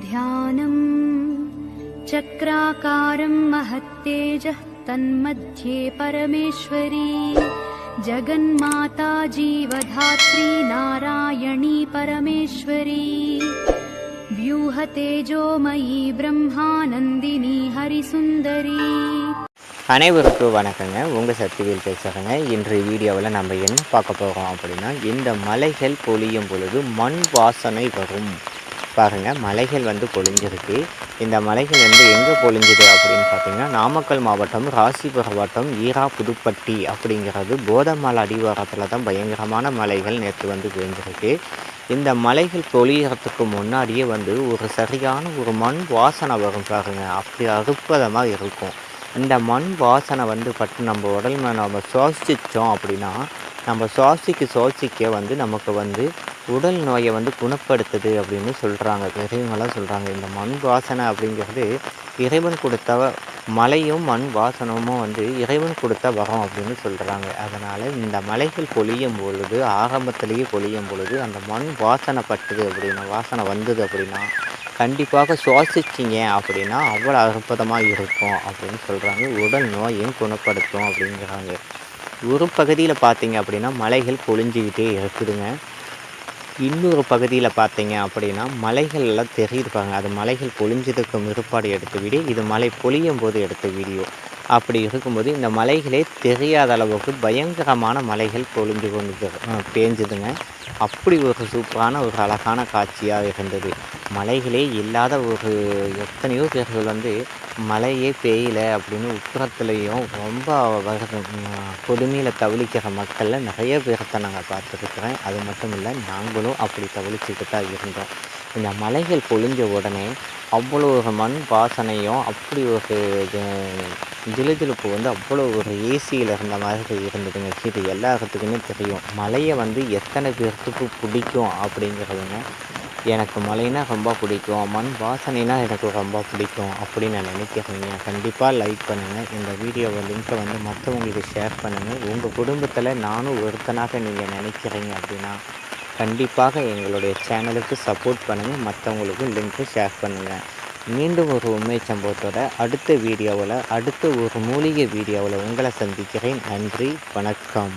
ध्यानम् चक्राकारं महत्तेजः तन्मध्ये परमेश्वरी जगन्माता जीवधात्री नारायणी परमेश्वरी व्यूहतेजोमयी ब्रह्मानन्दिनी हरिसुन्दरी அனைவருக்கும் வணக்கங்க உங்கள் சக்திவேல் பேசுகிறேங்க இன்றைய வீடியோவில் நம்ம என்ன பார்க்க போகிறோம் அப்படின்னா இந்த மலைகள் பொழியும் பொழுது மண் வாசனை வரும் பாருங்க மலைகள் வந்து பொழிஞ்சிருக்கு. இந்த மலைகள் வந்து எங்கே பொழிஞ்சுது அப்படின்னு பார்த்தீங்கன்னா நாமக்கல் மாவட்டம் ராசிபுரம் வட்டம் ஈரா புதுப்பட்டி அப்படிங்கிறது போதமலை அடிவாரத்தில் தான் பயங்கரமான மலைகள் நேற்று வந்து பெஞ்சிருக்கு இந்த மலைகள் பொழியறதுக்கு முன்னாடியே வந்து ஒரு சரியான ஒரு மண் வாசனை வரும் பாருங்கள் அப்படி அற்புதமாக இருக்கும். இந்த மண் வாசனை வந்து பட்டு நம்ம உடல் மேலே நம்ம சுவாசித்தோம் அப்படின்னா நம்ம சுவாசிக்க சுவாசிக்க வந்து நமக்கு வந்து உடல் நோயை வந்து குணப்படுத்துது அப்படின்னு சொல்கிறாங்க பெரியவங்களாம் சொல்கிறாங்க இந்த மண் வாசனை அப்படிங்கிறது இறைவன் கொடுத்த மலையும் மண் வாசனமும் வந்து இறைவன் கொடுத்த வரம் அப்படின்னு சொல்கிறாங்க அதனால் இந்த மலைகள் பொழியும் பொழுது ஆரம்பத்திலேயே பொழியும் பொழுது அந்த மண் வாசனை பட்டுது அப்படின்னா வாசனை வந்தது அப்படின்னா கண்டிப்பாக சுவாசிச்சிங்க அப்படின்னா அவ்வளோ அற்புதமாக இருக்கும் அப்படின்னு சொல்கிறாங்க உடல் நோயும் குணப்படுத்தும் அப்படிங்கிறாங்க. ஒரு பகுதியில் பார்த்தீங்க அப்படின்னா மலைகள் பொழிஞ்சிக்கிட்டே இருக்குதுங்க. இன்னொரு பகுதியில் பார்த்தீங்க அப்படின்னா மலைகள் எல்லாம் தெரியிருப்பாங்க அது மலைகள் பொழிஞ்சதுக்கு மிறுப்பாடு எடுத்த வீடியோ. இது மலை பொழியும் போது எடுத்த வீடியோ. அப்படி இருக்கும்போது இந்த மலைகளே தெரியாத அளவுக்கு பயங்கரமான மலைகள் பொழிஞ்சு கொண்டு பேஞ்சுதுங்க. அப்படி ஒரு சூப்பரான ஒரு அழகான காட்சியாக இருந்தது. மலைகளே இல்லாத ஒரு எத்தனையோ பேர்கள் வந்து மழையே பெய்யல அப்படின்னு உப்புறத்துலேயும் ரொம்ப கொடுமையில் தவிழிக்கிற மக்களில் நிறைய பேர்த்த நாங்கள் பார்த்துருக்குறேன். அது மட்டும் இல்லை நாங்களும் அப்படி தவிழிச்சிட்டு தான் இருந்தோம். இந்த மலைகள் பொழிஞ்ச உடனே அவ்வளோ ஒரு மண் வாசனையும் அப்படி ஒரு ஜிலுஜிலுப்பு வந்து அவ்வளோ ஒரு ஏசியில் இருந்த மாதிரி இருந்ததுங்க. இது எல்லாத்துக்குமே தெரியும். மலையை வந்து எத்தனை பேர்த்துக்கு பிடிக்கும் அப்படிங்கிறதுங்க. எனக்கு மலைனா ரொம்ப பிடிக்கும் மண் வாசனைனா எனக்கு ரொம்ப பிடிக்கும் அப்படின்னு நான் நினைக்கிறேங்க. கண்டிப்பாக லைக் பண்ணுங்கள் இந்த வீடியோவை லிங்க்கை வந்து மற்றவங்களுக்கு ஷேர் பண்ணுங்கள் உங்கள் குடும்பத்தில் நானும் ஒருத்தனாக நீங்கள் நினைக்கிறீங்க அப்படின்னா கண்டிப்பாக எங்களுடைய சேனலுக்கு சப்போர்ட் பண்ணுங்கள் மற்றவங்களுக்கும் லிங்க்கு ஷேர் பண்ணுங்கள் மீண்டும் ஒரு உண்மை சம்பவத்தோட அடுத்த வீடியோவில் அடுத்த ஒரு மூலிகை வீடியோவில் உங்களை சந்திக்கிறேன். நன்றி வணக்கம்.